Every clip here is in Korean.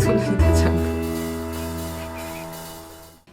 소년이 되지 않고.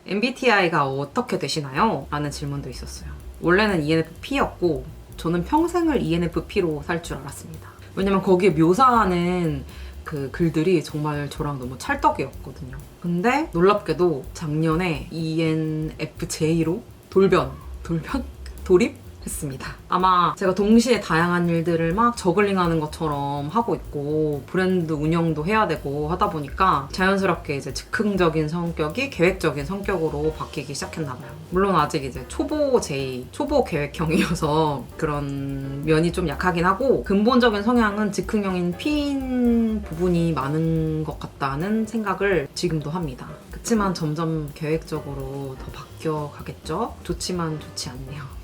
MBTI가 어떻게 되시나요? 라는 질문도 있었어요. 원래는 ENFP였고 저는 평생을 ENFP로 살 줄 알았습니다. 왜냐면 거기에 묘사하는 그 글들이 정말 저랑 너무 찰떡이었거든요. 근데 놀랍게도 작년에 ENFJ로 돌변, 돌변? 돌입? 했습니다. 아마 제가 동시에 다양한 일들을 막 저글링 하는 것처럼 하고 있고 브랜드 운영도 해야 되고 하다 보니까 자연스럽게 이제 즉흥적인 성격이 계획적인 성격으로 바뀌기 시작했나 봐요. 물론 아직 이제 초보 J, 초보 계획형이어서 그런 면이 좀 약하긴 하고 근본적인 성향은 즉흥형인 P인 부분이 많은 것 같다는 생각을 지금도 합니다. 그렇지만 점점 계획적으로 더 바뀌어 가겠죠? 좋지만 좋지 않네요.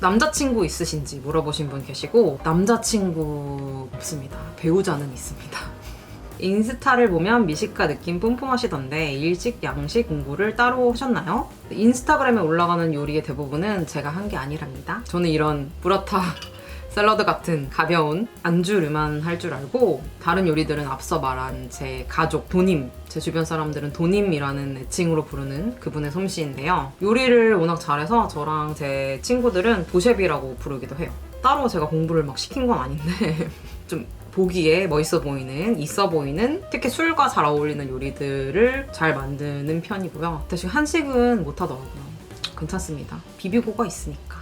남자친구 있으신지 물어보신 분 계시고 남자친구 없습니다. 배우자는 있습니다. 인스타를 보면 미식가 느낌 뿜뿜하시던데 일식, 양식 공부를 따로 하셨나요? 인스타그램에 올라가는 요리의 대부분은 제가 한 게 아니랍니다. 저는 이런 브라타 샐러드 같은 가벼운 안주류만 할 줄 알고 다른 요리들은 앞서 말한 제 가족 도님 제 주변 사람들은 도님이라는 애칭으로 부르는 그분의 솜씨인데요 요리를 워낙 잘해서 저랑 제 친구들은 도셰비라고 부르기도 해요 따로 제가 공부를 막 시킨 건 아닌데 좀 보기에 멋있어 보이는, 있어 보이는, 특히 술과 잘 어울리는 요리들을 잘 만드는 편이고요. 대신 한식은 못하더라고요. 괜찮습니다. 비비고가 있으니까.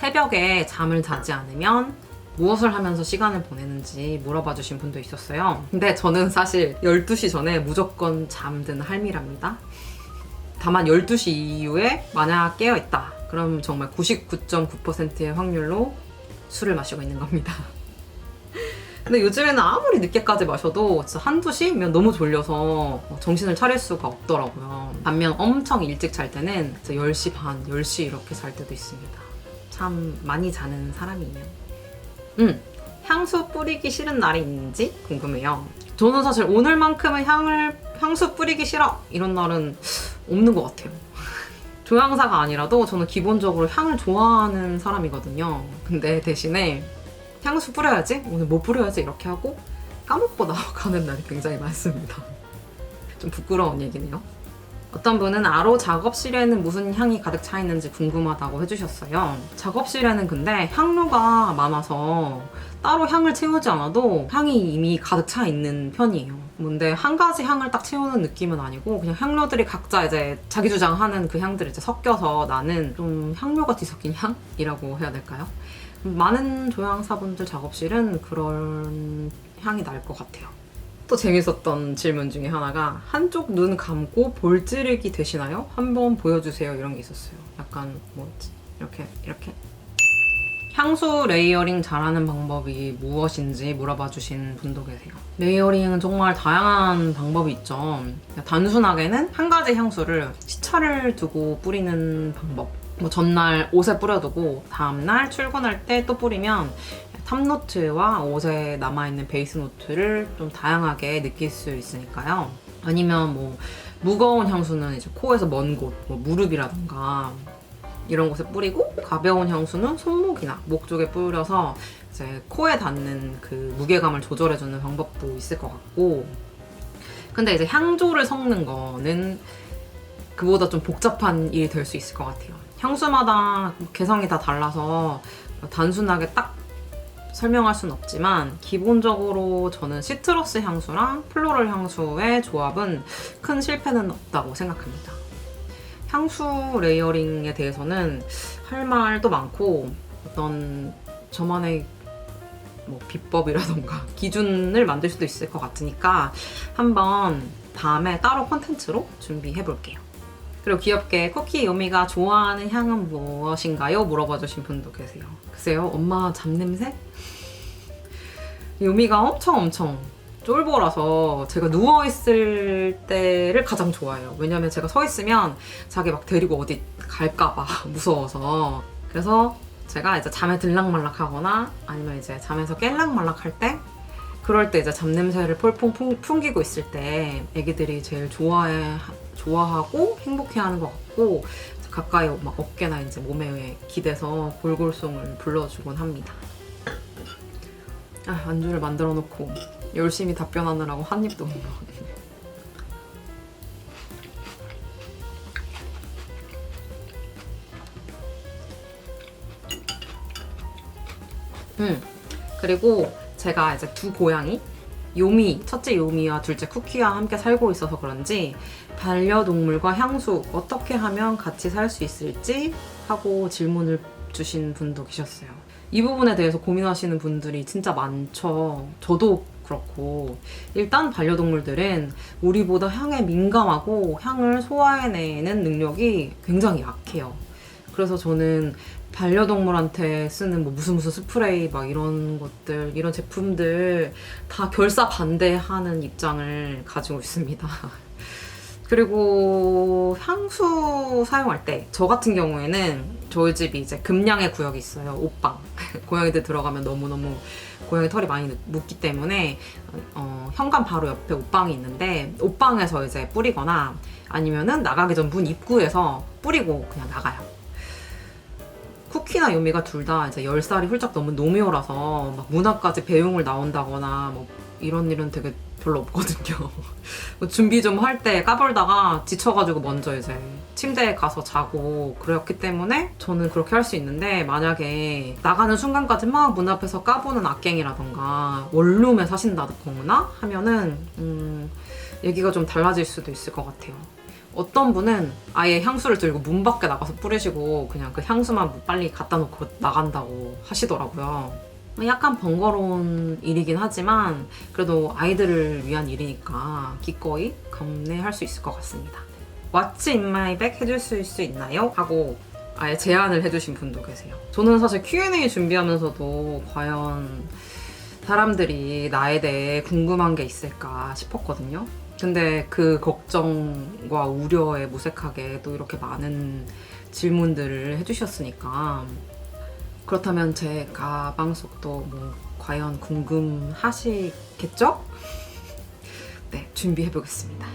새벽에 잠을 자지 않으면 무엇을 하면서 시간을 보내는지 물어봐 주신 분도 있었어요. 근데 저는 사실 12시 전에 무조건 잠든 할미랍니다. 다만 12시 이후에 만약 깨어 있다. 그럼 정말 99.9%의 확률로 술을 마시고 있는 겁니다. 근데 요즘에는 아무리 늦게까지 마셔도 진짜 한두 시면 너무 졸려서 정신을 차릴 수가 없더라고요. 반면 엄청 일찍 잘 때는 진짜 10시 반, 10시 이렇게 잘 때도 있습니다. 참 많이 자는 사람이에요. 음, 향수 뿌리기 싫은 날이 있는지 궁금해요. 저는 사실 오늘만큼은 향을 향수 뿌리기 싫어 이런 날은 없는 것 같아요. 조향사가 아니라도 저는 기본적으로 향을 좋아하는 사람이거든요. 근데 대신에 향수 뿌려야지 오늘 뭐 뿌려야지 이렇게 하고 까먹고 나가는 날이 굉장히 많습니다. 좀 부끄러운 얘기네요. 어떤 분은 아로 작업실에는 무슨 향이 가득 차 있는지 궁금하다고 해주셨어요. 작업실에는 근데 향료가 많아서 따로 향을 채우지 않아도 향이 이미 가득 차 있는 편이에요. 근데 한 가지 향을 딱 채우는 느낌은 아니고 그냥 향료들이 각자 이제 자기 주장하는 그 향들이 이제 섞여서 나는 좀 향료가 뒤섞인 향이라고 해야 될까요? 많은 조향사분들 작업실은 그런 향이 날 것 같아요. 또 재밌었던 질문 중에 하나가 한쪽 눈 감고 볼 찌르기 되시나요? 한번 보여주세요 이런 게 있었어요. 약간 뭐 이렇게 이렇게 향수 레이어링 잘하는 방법이 무엇인지 물어봐 주신 분도 계세요. 레이어링은 정말 다양한 방법이 있죠. 단순하게는 한 가지 향수를 시차를 두고 뿌리는 방법. 뭐 전날 옷에 뿌려두고 다음날 출근할 때 또 뿌리면 탑노트와 옷에 남아있는 베이스 노트를 좀 다양하게 느낄 수 있으니까요. 아니면 뭐 무거운 향수는 이제 코에서 먼 곳, 뭐 무릎이라던가 이런 곳에 뿌리고 가벼운 향수는 손목이나 목 쪽에 뿌려서 이제 코에 닿는 그 무게감을 조절해주는 방법도 있을 것 같고 근데 이제 향조를 섞는 거는 그보다 좀 복잡한 일이 될 수 있을 것 같아요. 향수마다 개성이 다 달라서 단순하게 딱 설명할 수는 없지만 기본적으로 저는 시트러스 향수랑 플로럴 향수의 조합은 큰 실패는 없다고 생각합니다. 향수 레이어링에 대해서는 할 말도 많고 어떤 저만의 뭐 비법이라던가 기준을 만들 수도 있을 것 같으니까 한번 다음에 따로 콘텐츠로 준비해 볼게요. 그리고 귀엽게 쿠키 요미가 좋아하는 향은 무엇인가요? 물어봐 주신 분도 계세요. 글쎄요, 엄마 잡냄새? 요미가 엄청 엄청 쫄보라서 제가 누워있을 때를 가장 좋아해요. 왜냐면 제가 서 있으면 자기 막 데리고 어디 갈까봐 무서워서. 그래서 제가 이제 잠에 들락말락 하거나 아니면 이제 잠에서 깰락말락 할 때 그럴 때 이제 잡냄새를 폴풍 풍- 풍기고 있을 때 애기들이 제일 좋아해, 좋아하고 행복해하는 것 같고 가까이 막 어깨나 이제 몸에 기대서 골골송을 불러주곤 합니다. 아, 안주를 만들어 놓고 열심히 답변하느라고 한 입도 못 먹었네. 음 그리고 제가 이제 두 고양이 요미 첫째 요미와 둘째 쿠키와 함께 살고 있어서 그런지 반려동물과 향수 어떻게 하면 같이 살 수 있을지 하고 질문을 주신 분도 계셨어요. 이 부분에 대해서 고민하시는 분들이 진짜 많죠. 저도 그렇고 일단 반려동물들은 우리보다 향에 민감하고 향을 소화해내는 능력이 굉장히 약해요. 그래서 저는 반려동물한테 쓰는 뭐 무슨 무슨 스프레이 막 이런 것들 이런 제품들 다 결사 반대하는 입장을 가지고 있습니다. 그리고 향수 사용할 때 저 같은 경우에는 저희 집이 이제 금량의 구역이 있어요. 옷방. 고양이들 들어가면 너무너무 고양이 털이 많이 묻기 때문에 어, 현관 바로 옆에 옷방이 있는데 옷방에서 이제 뿌리거나 아니면은 나가기 전 문 입구에서 뿌리고 그냥 나가요. 쿠키나 요미가 둘 다 이제 10살이 훌쩍 넘은 노미오라서 막문 앞까지 배웅을 나온다거나 뭐 이런 일은 되게 별로 없거든요. 뭐 준비 좀 할 때 까불다가 지쳐가지고 먼저 이제 침대에 가서 자고 그렇기 때문에 저는 그렇게 할 수 있는데 만약에 나가는 순간까지 막 문 앞에서 까부는 악갱이라던가 원룸에 사신다거나 하면은 음, 얘기가 좀 달라질 수도 있을 것 같아요. 어떤 분은 아예 향수를 들고 문 밖에 나가서 뿌리시고 그냥 그 향수만 빨리 갖다 놓고 나간다고 하시더라고요. 약간 번거로운 일이긴 하지만 그래도 아이들을 위한 일이니까 기꺼이 감내할 수 있을 것 같습니다. My bag 해줄 수 있나요? 하고 아예 제안을 해주신 분도 계세요. 저는 사실 Q&A 준비하면서도 과연 사람들이 나에 대해 궁금한 게 있을까 싶었거든요. 근데 그 걱정과 우려에 무색하게 또 이렇게 많은 질문들을 해주셨으니까 그렇다면 제 가방 속도 뭐 과연 궁금하시겠죠? 네, 준비해 보겠습니다.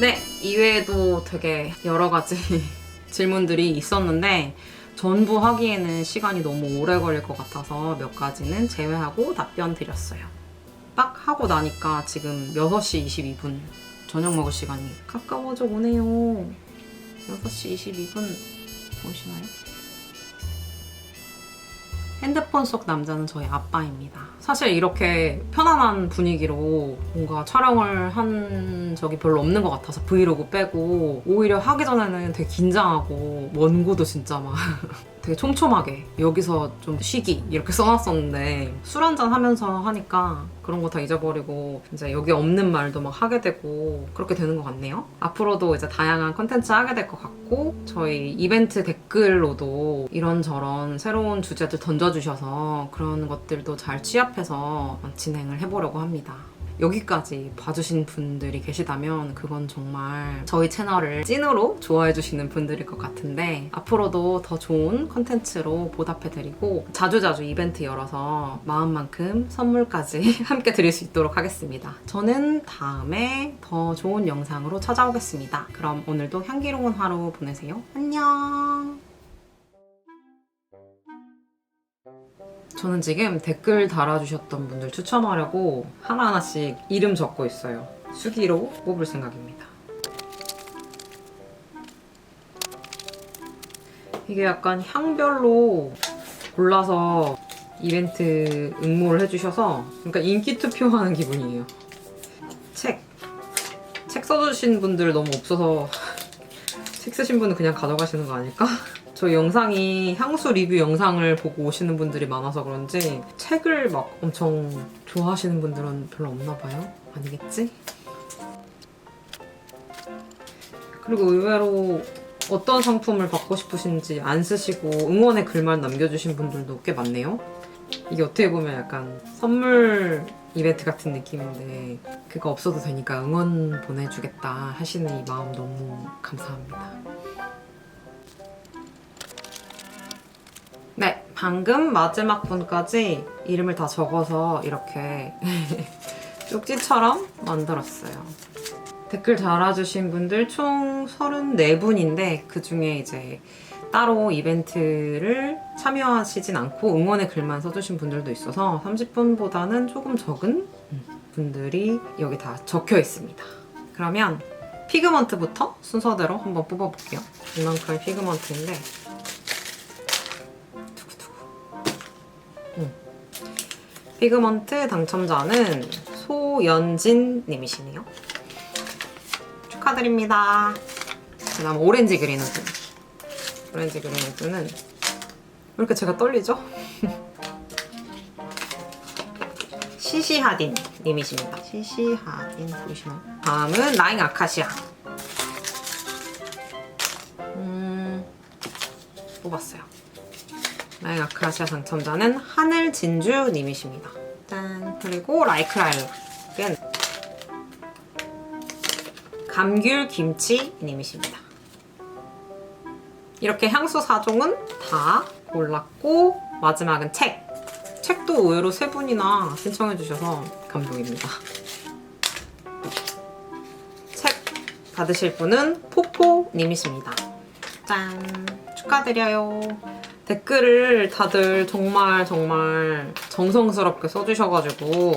네, 이외에도 되게 여러 가지 질문들이 있었는데 전부 하기에는 시간이 너무 오래 걸릴 것 같아서 몇 가지는 제외하고 답변 드렸어요. 딱 하고 나니까 지금 6시 22분 저녁 먹을 시간이 가까워져 오네요. 6시 22분 보시나요? 핸드폰 속 남자는 저희 아빠입니다. 사실 이렇게 편안한 분위기로 뭔가 촬영을 한 적이 별로 없는 것 같아서 브이로그 빼고 오히려 하기 전에는 되게 긴장하고 원고도 진짜 막 되게 촘촘하게 여기서 좀 쉬기 이렇게 써놨었는데 술 한잔 하면서 하니까 그런 거 다 잊어버리고 이제 여기 없는 말도 막 하게 되고 그렇게 되는 것 같네요. 앞으로도 이제 다양한 컨텐츠 하게 될 것 같고 저희 이벤트 댓글로도 이런저런 새로운 주제들 던져주셔서 그런 것들도 잘 취합해서 진행을 해보려고 합니다. 여기까지 봐주신 분들이 계시다면 그건 정말 저희 채널을 찐으로 좋아해주시는 분들일 것 같은데 앞으로도 더 좋은 컨텐츠로 보답해드리고 자주자주 이벤트 열어서 마음만큼 선물까지 함께 드릴 수 있도록 하겠습니다. 저는 다음에 더 좋은 영상으로 찾아오겠습니다. 그럼 오늘도 향기로운 하루 보내세요. 안녕! 저는 지금 댓글 달아주셨던 분들 추첨하려고 하나하나씩 이름 적고 있어요. 수기로 뽑을 생각입니다. 이게 약간 향별로 골라서 이벤트 응모를 해주셔서 그러니까 인기 투표하는 기분이에요. 책. 책 써주신 분들 너무 없어서 책 쓰신 분은 그냥 가져가시는 거 아닐까? 저 영상이 향수 리뷰 영상을 보고 오시는 분들이 많아서 그런지 책을 막 엄청 좋아하시는 분들은 별로 없나 봐요. 아니겠지? 그리고 의외로 어떤 상품을 받고 싶으신지 안 쓰시고 응원의 글만 남겨주신 분들도 꽤 많네요. 이게 어떻게 보면 약간 선물 이벤트 같은 느낌인데 그거 없어도 되니까 응원 보내주겠다 하시는 이 마음 너무 감사합니다. 방금 마지막 분까지 이름을 다 적어서 이렇게 쪽지처럼 만들었어요. 댓글 달아주신 분들 총 34분인데 그 중에 이제 따로 이벤트를 참여하시진 않고 응원의 글만 써주신 분들도 있어서 30분보다는 조금 적은 분들이 여기 다 적혀 있습니다. 그러면 피그먼트부터 순서대로 한번 뽑아볼게요. 이만큼의 피그먼트인데 피그먼트 당첨자는 소연진 님이시네요. 축하드립니다. 그 다음 오렌지 그린 우드. 오렌지 그린 우드는 왜 이렇게 제가 떨리죠? 시시하딘 님이십니다. 시시하딘 보이시나요? 다음은 나잉 아카시아. 음, 뽑았어요. 나잉 아카시아 당첨자는 하늘 진주 님이십니다. 짠. 그리고 라이크라일락은 감귤 김치 님이십니다. 이렇게 향수 4종은 다 골랐고 마지막은 책. 책도 의외로 세 분이나 신청해 주셔서 감동입니다. 책 받으실 분은 포포님이십니다. 짠! 축하드려요. 댓글을 다들 정말 정말 정성스럽게 써주셔가지고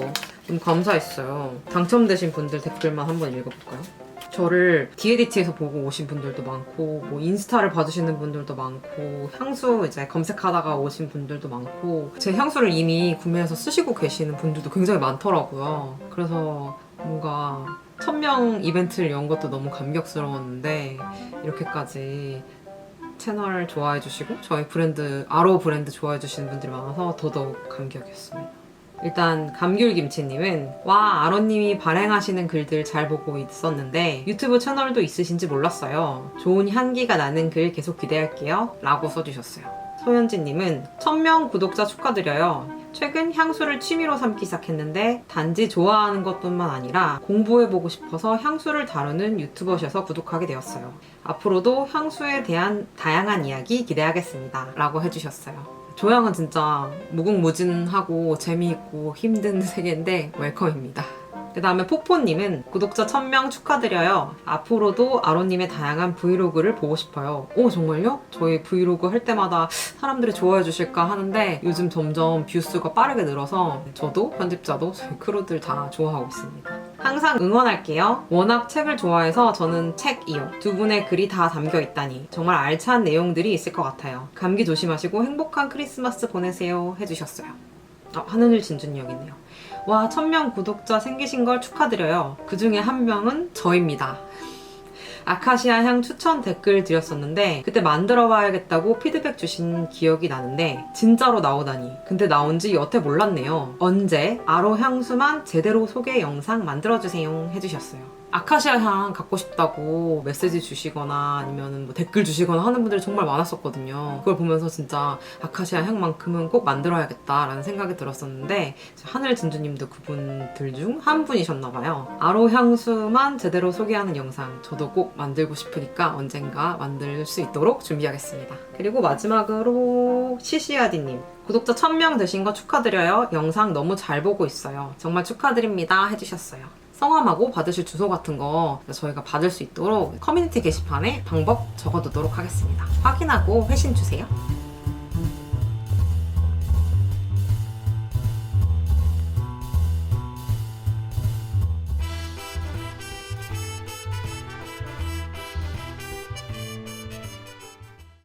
너무 감사했어요. 당첨되신 분들 댓글만 한번 읽어볼까요? 저를 디에디티에서 보고 오신 분들도 많고 뭐 인스타를 봐주시는 분들도 많고 향수 이제 검색하다가 오신 분들도 많고 제 향수를 이미 구매해서 쓰시고 계시는 분들도 굉장히 많더라고요. 그래서 뭔가 천명 이벤트를 연 것도 너무 감격스러웠는데 이렇게까지 채널 좋아해 주시고 저희 브랜드 아로 브랜드 좋아해 주시는 분들이 많아서 더더욱 감격이었습니다. 일단 감귤김치님은 와 아로님이 발행하시는 글들 잘 보고 있었는데 유튜브 채널도 있으신지 몰랐어요. 좋은 향기가 나는 글 계속 기대할게요. 라고 써주셨어요. 서현진님은 1000명 구독자 축하드려요. 최근 향수를 취미로 삼기 시작했는데 단지 좋아하는 것뿐만 아니라 공부해보고 싶어서 향수를 다루는 유튜버셔서 구독하게 되었어요. 앞으로도 향수에 대한 다양한 이야기 기대하겠습니다. 라고 해주셨어요. 조향은 진짜 무궁무진하고 재미있고 힘든 세계인데 웰컴입니다. 그 다음에 포포님은 구독자 1000명 축하드려요. 앞으로도 아로님의 다양한 브이로그를 보고 싶어요. 오, 정말요? 저희 브이로그 할 때마다 사람들이 좋아해 주실까 하는데 요즘 점점 뷰수가 빠르게 늘어서 저도 편집자도 저희 크루들 다 좋아하고 있습니다. 항상 응원할게요. 워낙 책을 좋아해서 저는 책이요. 두 분의 글이 다 담겨 있다니 정말 알찬 내용들이 있을 것 같아요. 감기 조심하시고 행복한 크리스마스 보내세요 해주셨어요. 아, 하늘일 있네요. 와, 1000명 구독자 생기신 걸 축하드려요. 그 중에 한 명은 저입니다. 아카시아 향 추천 댓글 드렸었는데 그때 만들어 봐야겠다고 피드백 주신 기억이 나는데 진짜로 나오다니. 근데 나온 지 여태 몰랐네요. 언제 아로 향수만 제대로 소개 영상 만들어주세요 해주셨어요. 아카시아 향 갖고 싶다고 메시지 주시거나 아니면 뭐 댓글 주시거나 하는 분들이 정말 많았었거든요. 그걸 보면서 진짜 아카시아 향만큼은 꼭 만들어야겠다라는 생각이 들었었는데 하늘 진주님도 그분들 중 한 분이셨나봐요. 아로 향수만 제대로 소개하는 영상 저도 꼭 만들고 싶으니까 언젠가 만들 수 있도록 준비하겠습니다. 그리고 마지막으로 시시아디님. 구독자 1000명 되신 거 축하드려요. 영상 너무 잘 보고 있어요. 정말 축하드립니다. 해주셨어요. 성함하고 받으실 주소 같은 거 저희가 받을 수 있도록 커뮤니티 게시판에 방법 적어두도록 하겠습니다. 확인하고 회신 주세요.